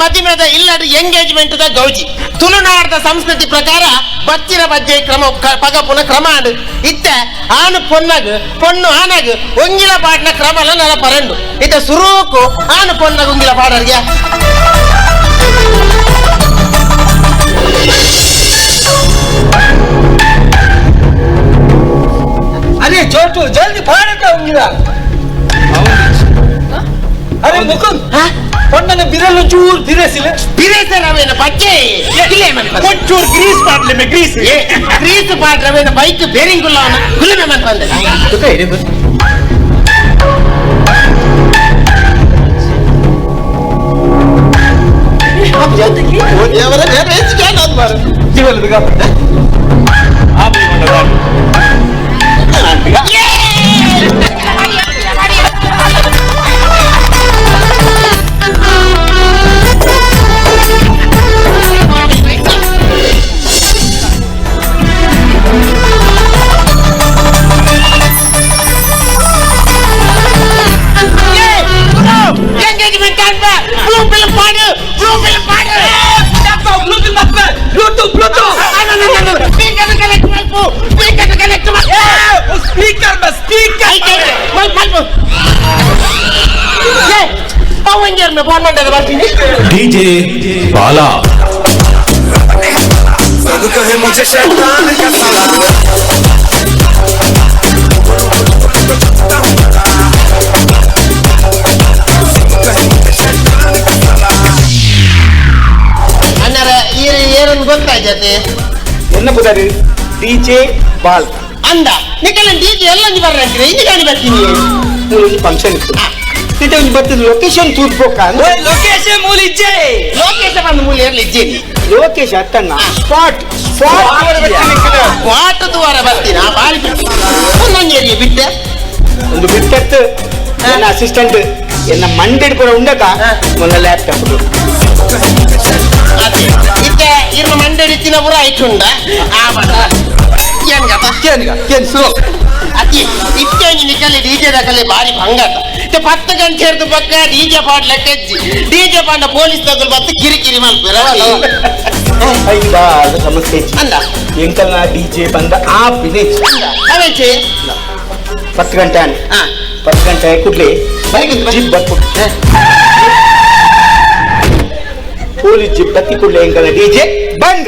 ಮದುವೆದ ಇಲ್ಲದ engagement the ಗೌಜಿ. ತುಳುನಾಡದ ಸಂಸ್ಕೃತಿ ಪ್ರಕಾರ ಬಚ್ಚಿನ ಬಜ್ಜೆ ಕ್ರಮ ಪಗ ಪಗಪುನ ಕ್ರಮ ಆಡು ಇತ್ತ ಆನು ಪೊನ್ನಗ ಪೊಣ್ಣು ಆನಗ ಒಂಗಿಲ ಪಾಡ್ನ ಕ್ರಮಲ ನಲ ಪರಂಡು. ಇತ್ತ ಸುರೂಕು ಆನು ಪೊನ್ನಗ ಒಂಗಿಲ ಪಾಡರ್ಗೆ. ಅದೇ ಚೋಟು ಜಲ್ದಿ ಪಾಡಕ ಉಂಗಿದ ಅರೆ ಮುಕುಂದ್. పొన్నన బిరలు చూర్ బిరేసిలే బిరేసరవేన పచ్చే ఎట్లే మన కొంచెం గ్రీస్ పాటలే మే గ్రీస్ ఏ గ్రీస్ పాటలవేన బైక్ బేరింగ్ కుల్లాన కులమే మన పంద ఓకే ఇరే अब जाते कि वो ये वाला मैं बेच क्या नाम मार जीवन लगा Pluto, Pluto! Ano, ano, ano, ano? Speaker ng electoral po! Speaker ng electoral po! Yeah! Oh, speaker ba? Speaker! Ay, ay, ay! Mal, mal po! Yeah! Power engineer में बहुत मज़ा आ रहा है डीजे बाला ಏನೊಂದು ಗೊತ್ತಾಯ್ತದೆ ಎನ್ನ ಬುದಾರಿ ಡಿಜೆ ಬಾಲ್ ಅಂದ ನಿಕ್ಕಲ್ಲ DJ ಎಲ್ಲ ನೀವು ಬರ್ರಂತೀರಿ ಇಲ್ಲಿ ಗಾಡಿ ಬರ್ತೀನಿ ಫಂಕ್ಷನ್ ಇತ್ತು ಇತ್ತೆ ಒಂದು ಬರ್ತದೆ ಲೊಕೇಶನ್ ತೂರ್ಬೋಕ ಅಂದ್ರೆ ಲೊಕೇಶನ್ ಮೂಲಿಜ್ಜೆ ಲೋಕೇಶ ಬಂದು ಮೂಲೆ ಇರ್ಲಿ ಇದ್ದೀನಿ ಲೋಕೇಶ್ ಅತ್ತಣ್ಣ ಸ್ಪಾಟ್ ಸ್ಪಾಟ್ ವಾಟ ದ್ವಾರ ಬರ್ತೀನಿ ಆ ಬಾರಿ ಬಿಡ್ತೀನಿ ಒಂದೊಂದು ಏರಿಯಾ ಬಿಟ್ಟೆ ಒಂದು ಬಿಟ್ಟತ್ತು ನನ್ನ ಅಸಿಸ್ಟೆಂಟ್ ಎನ್ನ ಮಂಡೆಡ್ ಕೂಡ ಉಂಡಕ ಮೊನ್ನ ಲ್ಯಾಪ್ಟಾಪ್ ಪುರ ಆಯ್ತುಂಡ ಆ ಬಡ ಏನ್ ಗತ ಕೇನ್ಗ ಕೇನ್ ಸ್ಲೋ ಅತಿ ಇತ್ತೇಂಜಿ ನಿಕಲಿ ಡಿಜೆ ದಕಲಿ ಬಾರಿ ಭಂಗತ ಇತ್ತೆ ಪತ್ತು ಗಂಟೆ ಹಿಡಿದು ಪಕ್ಕ ಡಿಜೆ ಪಾಡ್ ಲೆಕ್ಕಜ್ಜಿ ಡಿಜೆ ಪಾಂಡ ಪೊಲೀಸ್ ತಗಲು ಬತ್ತು ಕಿರಿಕಿರಿ ಮಲ್ಪುರ ಐದ ಅದು ಸಮಸ್ಯೆ ಇತ್ತು. ಅಂದ ಎಂಕಲ್ನ ಡಿಜೆ ಬಂದ ಆ ಪಿನೇಜ್ ಅವೆಂಚೆ ಪತ್ತು ಗಂಟೆ ಅನ್ ಹಾ ಪತ್ತು ಗಂಟೆ ಕುಡ್ಲಿ ಜಿಪ್ ಬರ್ಕೊಟ್ಟು ಪೊಲೀಸ್ ಜಿಪ್ ಬತ್ತಿ ಕುಡ್ಲಿ ಎಂಕಲ್ನ ಡಿಜೆ ಬಂದ್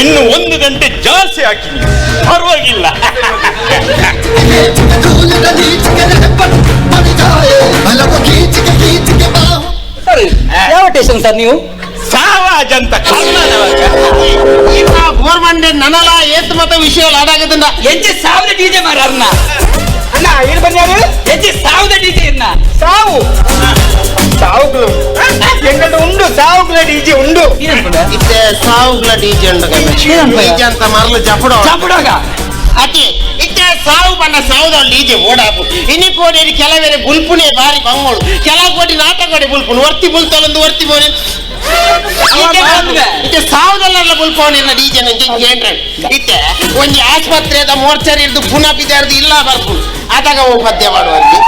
ಇನ್ನು ಒಂದು ಗಂಟೆ ಜಾಸ್ತಿ ಹಾಕಿ ಪರವಾಗಿಲ್ಲ. ಯಾವ ಟೇಷನ್ ಸರ್ ನೀವು? ಸಾವಾಜ್ ಅಂತ ಗೋರ್ಮೆಂಟ್ ನನಲ ಏತ್ ಮತ ವಿಷಯ ಅದಾಗದಿಂದ ಹೆಜ್ಜೆ ಸಾವಿರ ಡಿಜೆ ಮಾರ ಅನ್ನ ಅಣ್ಣ ಏನ್ ಬನ್ನಿ ಯಾರು? ಹೆಜ್ಜೆ ಸಾವಿರ ಡಿಜೆ ಇನ್ನ ಸಾವು? ಸಾವುಗಳು. ಎಂಗಲ್ನ ಉಂಡು ಸಾವುಗಳ ಡಿಜೆ ಉಂಡು. ಇತ್ತೆ ಸಾವುಗಳ ಡಿಜೆ ಉಂಡು ಡಿಜೆ ಅಂತ ಮರಲು ಜಪಡೋ. ಚಾಪುಡಾಗ ಅತಿ ಇತ್ತೆ ಸಾವು ಬಣ್ಣ ಸಾವುದ ಡಿಜೆ ಓಡಾಪು ಇನಿ ಕೋಡಿ ಕೆಲವೇರೆ ಬುಲ್ಪುನೆ ಬಾರಿ ಬಂಗೋಡು ಕೆಲ ಕೋಟಿ ನಾಟಕೋಡಿ ಬುಲ್ಪುನು ವರ್ತಿ ಬುಲ್ತೊಲೊಂದು ವರ್ತಿ ಬೋನೆ ಇತ್ತೆ ಸಾವುದಲ್ಲ ಬುಲ್ಪೋನಿನ ಡಿಜೆ ನಂಗೆ ಕೇಂದ್ರ ಇತ್ತೆ ಒಂಜಿ ಆಸ್ಪತ್ರೆದ ಮೋರ್ಚರಿ ಇರ್ದು ಪುನಃ ಬಿದ್ದಾರ್ದು ಇಲ್ಲ ಬರ್ಪುಡು ಆದಾಗ ಹೋಗಿ ಮಧ್ಯ ಮಾಡುವಲ್ಲಿ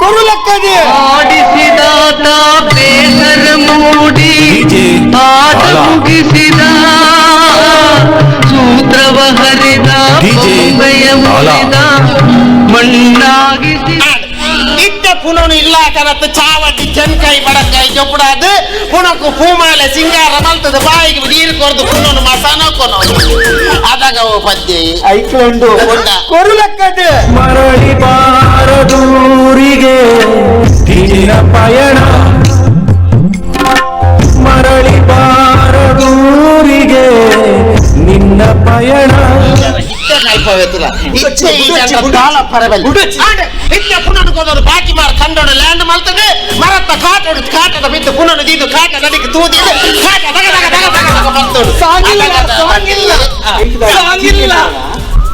குருலக்கது ஆடிசிதாதா பேசர் மூடி ஆட முகிசிதா சூத்ரவஹரிதா பொம்பைய முடிதா மண்ணாகிசிதா ಪುನನು ಇಲ್ಲ ಕರತ್ತು ಚಾವಟಿ ಚೆನ್ ಕೈ ಬಡ ಕೈ ಜೊಪ್ಪಡಾದು ಪುನಕು ಪೂಮಾಲೆ ಸಿಂಗಾರ ಮಲ್ತದ ಬಾಯಿಗೆ ನೀರು ಕೊರದು ಪುನನು ಮಸಾನ ಕೊನೋದು ಅದಾಗ ಪದ್ಯ ಐಕ್ಲಂಡು ಕೊರುಲಕ್ಕದು ಮರಳಿ ಬಾರದು ಬಾರದೂರಿಗೆ ದಿನ ಪಯಣ. ಮರಳಿ ಬಾರದೂರಿಗೆ. ನಿನ್ನ ಪಯಣ. ಪುನನು ಕೊದೋರು ಬಾಕಿ ಮಾರ ಕಂಡೋಣ ಲ್ಯಾಂಡ್ ಮಲ್ತದೆ. ಮರತ್ತ ಕಾಟೋಡು ಕಾಟದ ಬಿದ್ದು ಪುನಃ ಇದು ಕಾಟ ನಡಿಗೆ ತೂದಿದೆ. ಕಾಟ ದಗ ದಗ ದಗ ದಗ ಬರ್ತೋಡು ಸಾಂಗಿಲ್ಲ. ಸಾಂಗಿಲ್ಲ.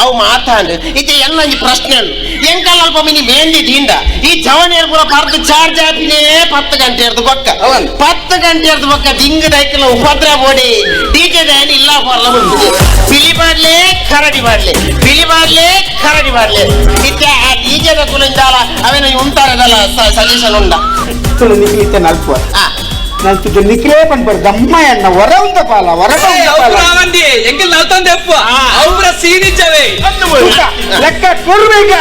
ಅವು ಮಾತಾಂಡ್ ಇದೆ ಎಲ್ಲ ಈ ಪ್ರಶ್ನೆ ಎಂಕಲ್ ಅಲ್ಪ ಮಿನಿ ಮೇಂದಿ ದೀಂಡ ಈ ಜವನೇರ್ ಪೂರ ಪರ್ದು ಚಾರ್ಜ್ ಆಪಿನೇ ಪತ್ತು ಗಂಟೆ ಇರ್ದು ಬೊಕ್ಕ. ಪತ್ತು ಗಂಟೆ ಇರ್ದು ಬೊಕ್ಕ ದಿಂಗ್ ದೈಕಲ ಉಪದ್ರ ಬೋಡಿ ಡಿಜೆ ಡ್ಯಾನ್ ಇಲ್ಲ ಬರಲ್ಲ ಮುಂದೆ ಬಿಳಿ ಮಾಡ್ಲೆ ಕರಡಿ ಮಾಡ್ಲೆ ಬಿಳಿ ಮಾಡ್ಲೆ ಕರಡಿ ಮಾಡ್ಲೆ ಇತ್ತೆ ಆ ಡಿಜೆದ ಕುಲಿಂದಾಲ ಅವೇನ ಉಂಟಾರದಲ್ಲ ಸಜೆಷನ್ ಉಂಡ. ಇತ್ತೆ ನಲ್ಪುವ ಆ. ನಂತಿಗೆ ನಿಕ್ಲೇ ಪಂಪರ್ ದಮ್ಮ ಎನ್ನ ಹೊರ ಉಂಟ ಪಾಲ ಹೊರ ಉಂಟ ಪಾಲ ಮಂದಿ ಎಂಕಲ್ ನಲ್ತಂದೆ ಅಪ್ಪ ಅವ್ರ ಸೀನಿಚ್ಚವೇ ಊಟ, ಲೆಕ್ಕ ಕೊಡ್ಬೇಕ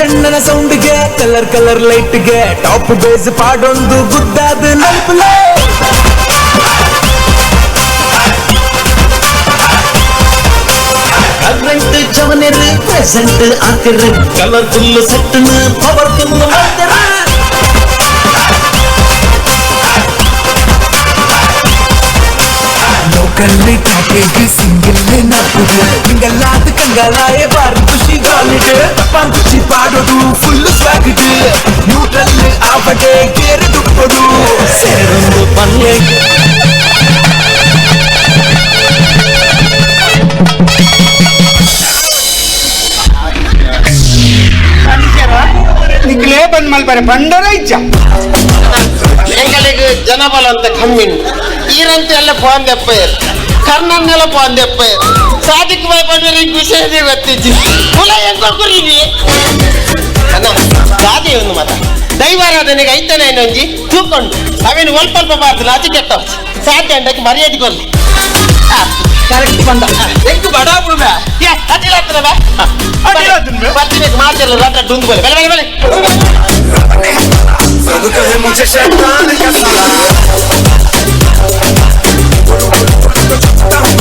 ರಾಜಣ್ಣನ ಸೌಂಡ್ಗೆ ಕಲರ್ ಕಲರ್ ಲೈಟ್ಗೆ ಟಾಪ್ ಬೇಸ್ ಪಾಡೊಂದು ಗುದ್ದಾದ ನಲ್ಪಲೆ ಕರೆಂಟ್ ಜವನರ್ ಪ್ರೆಸೆಂಟ್ ಆಕರ್ ಕಲರ್ಫುಲ್ ಸೆಟ್ನ ಪವರ್ಫುಲ್ ಮಾಡ್ತಾರ ಲೋಕಲ್ಲಿ ಟಾಪಿಗೆ ಸಿಂಗಲ್ ನಪ್ಪುದು ಹಿಂಗಲ್ಲಾದ ಕಂಗಾಲಾಯ ಬಾರಿ ಖುಷಿ ಗಾಲಿಡ್ ಪಾನ್ ಖುಷಿ ಪಾಡೋದು ಫುಲ್ ಸ್ವಾಗಡ್ ನ್ಯೂಟ್ರಲ್ ಆಪಟೆ ಕೇರ್ ದುಪ್ಪಡು ಸೇರೊಂದು ಪಲ್ಯ ನಿಕ್ಲೇ ಬಂದ್ ಮಲ್ಪರೆ ಪಂಡರ ಇಜ್ಜ ಎಂಗಳಿಗೆ ಜನಬಲ ಅಂತ ಕಮ್ಮಿ ಈರಂತೆ ಎಲ್ಲ ಪೋಂದೆಪ್ಪ ಕರ್ನನ್ನೆಲ್ಲ ಪೋಂದೆಪ್ಪ ಸಾದಿಕ್ ಬಾಯ್ ಬಂದ್ರೆ ವಿಷಯದೇ ಗೊತ್ತಿಜ್ಜಿ ಕುಲ ಹೆಂಗ್ ಕೊರಿವಿ ಅಣ್ಣ ಗಾದೆ ಒಂದು ಮತ ದೈವಾರಾಧನೆಗೆ ಐತನೆ ಒಂಜಿ ತೂಕೊಂಡು ಅವೇನು ಸ್ವಲ್ಪ ಸ್ವಲ್ಪ ಬಾರ್ದಿಲ್ಲ ಅತಿ ಕೆಟ್ಟ ಸಾಧ್ಯ ಅಂಡಕ್ಕೆ ಮರ್ಯಾದೆ ಕೊರ್ಲಿ ಕರೆಕ್ಟ್ ಬಂದ ಎಂಕ್ ಬಡ ಬಿಡುವ ಅದಿಲ್ಲ ಹತ್ರ ಬಾ ಬರ್ತೀನಿ ಮಾತೆಲ್ಲ ರಾತ್ರಿ ಡುಂದು ಬಲೆ ಬಲೆ ಬಲೆ ಬಲೆ Don't